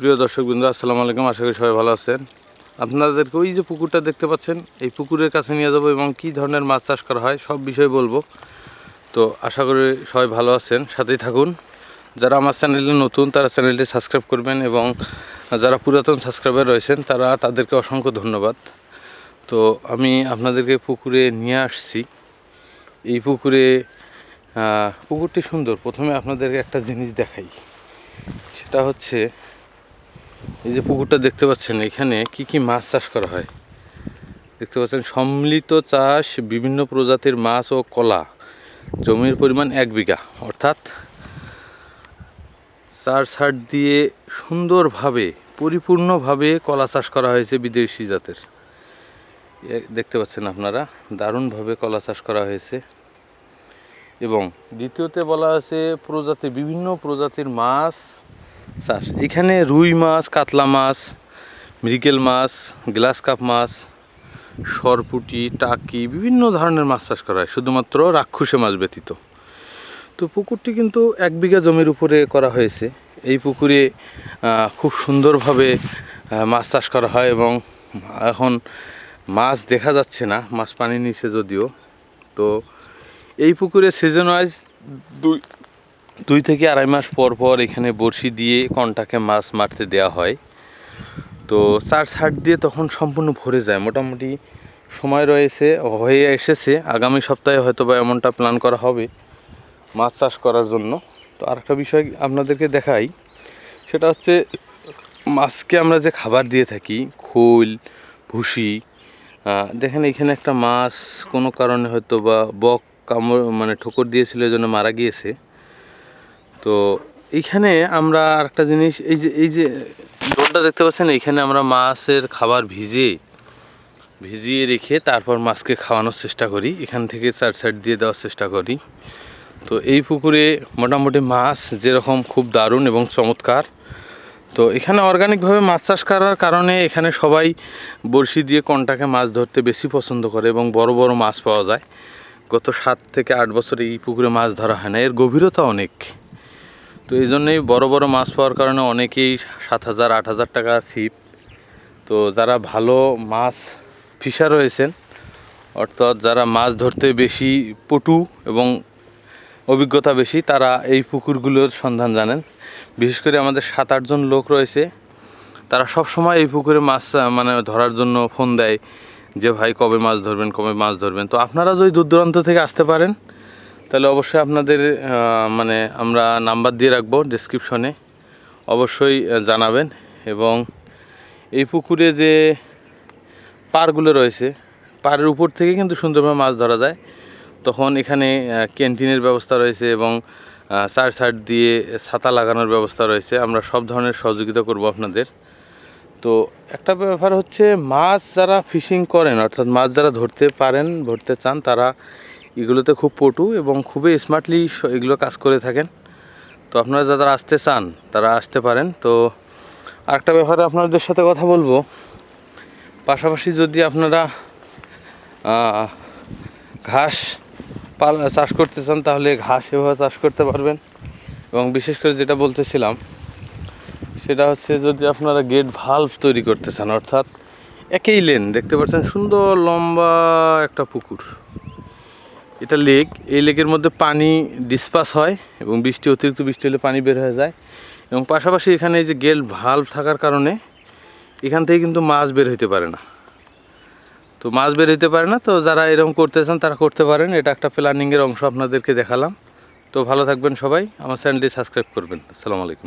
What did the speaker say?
প্রিয় দর্শক বিন্দু আসসালামু আলাইকুম। আশা করি সবাই ভালো আছেন। আপনাদেরকে ওই যে পুকুরটা দেখতে পাচ্ছেন, এই পুকুরের কাছে নিয়ে যাব এবং কী ধরনের মাছ চাষ করা হয় সব বিষয়ে বলব। তো আশা করি সবাই ভালো আছেন, সাথেই থাকুন। যারা আমার চ্যানেলে নতুন, তারা চ্যানেলটি সাবস্ক্রাইব করবেন এবং যারা পুরাতন সাবস্ক্রাইবার রয়েছেন, তারা তাদেরকে অসংখ্য ধন্যবাদ। তো আমি আপনাদেরকে পুকুরে নিয়ে আসছি। এই পুকুরে পুকুরটি সুন্দর। প্রথমে আপনাদেরকে একটা জিনিস দেখাই। সেটা হচ্ছে এই যে পুকুরটা দেখতে পাচ্ছেন, এখানে কি কি মাছ চাষ করা হয়? দেখতে পাচ্ছেন, সম্মিলিত চাষ বিভিন্ন প্রজাতির মাছ ও কলা। জমির পরিমাণ এক বিঘা, অর্থাৎ চার সার দিয়ে সুন্দরভাবে, পরিপূর্ণভাবে কলা চাষ করা হয়েছে বিদেশি জাতের। দেখতে পাচ্ছেন আপনারা, দারুণভাবে কলা চাষ করা হয়েছে। এবং দ্বিতীয়তে বলা আছে প্রজাতি, বিভিন্ন প্রজাতির মাছ চাষ এখানে রুই মাছ, কাতলা মাছ, মৃগেল মাছ, গ্লাস কাপ মাছ, সরপুটি, টাকি, বিভিন্ন ধরনের মাছ চাষ করা হয়, শুধুমাত্র রাক্ষসে মাছ ব্যতীত। তো পুকুরটি কিন্তু এক বিঘা জমির উপরে করা হয়েছে। এই পুকুরে খুব সুন্দরভাবে মাছ চাষ করা হয় এবং এখন মাছ দেখা যাচ্ছে না, মাছ পানি নিচে যদিও। তো এই পুকুরে সিজন ওয়াইজ দুই দুই থেকে আড়াই মাস পর পর এখানে বড়শি দিয়ে কন্টাকে মাছ মারতে দেওয়া হয়। তো চার সার দিয়ে তখন সম্পূর্ণ ভরে যায়। মোটামুটি সময় রয়েছে, হয়ে এসেছে। আগামী সপ্তাহে হয়তো বা এমনটা প্ল্যান করা হবে মাছ চাষ করার জন্য। তো আরেকটা বিষয় আপনাদেরকে দেখাই, সেটা হচ্ছে মাছকে আমরা যে খাবার দিয়ে থাকি, খোল, ভুসি দেখেন এখানে একটা মাছ কোনো কারণে হয়তো বা বক কামড় মানে ঠোকর দিয়েছিল জন্য মারা গিয়েছে। তো এইখানে আমরা আরেকটা জিনিস, এই যে এই যে ডোলটা দেখতে পাচ্ছেন, এইখানে আমরা মাছের খাবার ভিজিয়ে ভিজিয়ে রেখে তারপর মাছকে খাওয়ানোর চেষ্টা করি। এখান থেকে চার সাইড দিয়ে দেওয়ার চেষ্টা করি। তো এই পুকুরে মোটামুটি মাছ যেরকম খুব দারুণ এবং চমৎকার। তো এখানে অর্গানিকভাবে মাছ চাষ করার কারণে এখানে সবাই বড়শি দিয়ে কন্টাকে মাছ ধরতে বেশি পছন্দ করে এবং বড় বড় মাছ পাওয়া যায়। গত সাত থেকে আট বছরে এই পুকুরে মাছ ধরা হয় না। এর গভীরতা অনেক। তো এই জন্যই বড় বড় মাছ পাওয়ার কারণে অনেকেই সাত হাজার, আট হাজার টাকা ছিপ তো যারা ভালো মাছ ফিশার রয়েছেন, অর্থাৎ যারা মাছ ধরতে বেশি পটু এবং অভিজ্ঞতা বেশি, তারা এই পুকুরগুলোর সন্ধান জানেন। বিশেষ করে আমাদের সাত আটজন লোক রয়েছে, তারা সব সময় এই পুকুরে মাছ মানে ধরার জন্য ফোন দেয় যে, ভাই, কবে মাছ ধরবেন, কবে মাছ ধরবেন? তো আপনারা যদি দূর দূরান্ত থেকে আসতে পারেন তাহলে অবশ্যই আপনাদের মানে আমরা নাম্বার দিয়ে রাখব ডেসক্রিপশনে অবশ্যই জানাবেন এবং এই পুকুরে যে পারগুলো রয়েছে, পাড়ের উপর থেকে কিন্তু সুন্দরভাবে মাছ ধরা যায়। তখন এখানে ক্যান্টিনের ব্যবস্থা রয়েছে এবং সার সাইড দিয়ে ছাতা লাগানোর ব্যবস্থা রয়েছে। আমরা সব ধরনের সহযোগিতা করব আপনাদের। তো একটা ব্যাপার হচ্ছে, মাছ যারা ফিশিং করেন, অর্থাৎ মাছ যারা ধরতে পারেন, ধরতে চান, তারা এগুলোতে খুব পটু এবং খুবই স্মার্টলি এগুলো কাজ করে থাকেন। তো আপনারা যারা আসতে চান, তারা আসতে পারেন। তো আরেকটা ব্যাপারে আপনাদের সাথে কথা বলব। পাশাপাশি যদি আপনারা ঘাস পাল, চাষ করতে চান, তাহলে ঘাস এভাবে চাষ করতে পারবেন। এবং বিশেষ করে যেটা বলতেছিলাম, সেটা হচ্ছে যদি আপনারা গেট ভাল্ভ তৈরি করতে চান, অর্থাৎ একই লেন দেখতে পাচ্ছেন সুন্দর লম্বা একটা পুকুর। এটা লেক এই লেকের মধ্যে পানি ডিসপাস হয় এবং বৃষ্টি, অতিরিক্ত বৃষ্টি হলে পানি বের হয়ে যায় এবং পাশাপাশি এখানে এই যে গেল ভাল্ভ থাকার কারণে এখান থেকে কিন্তু মাছ বের হইতে পারে না। তো মাছ বের হইতে পারে না, তো যারা এরকম করতে চান তারা করতে পারেন। এটা একটা প্ল্যানিংয়ের অংশ আপনাদেরকে দেখালাম। তো ভালো থাকবেন সবাই। আমার চ্যানেলটি সাবস্ক্রাইব করবেন। আসসালামু আলাইকুম।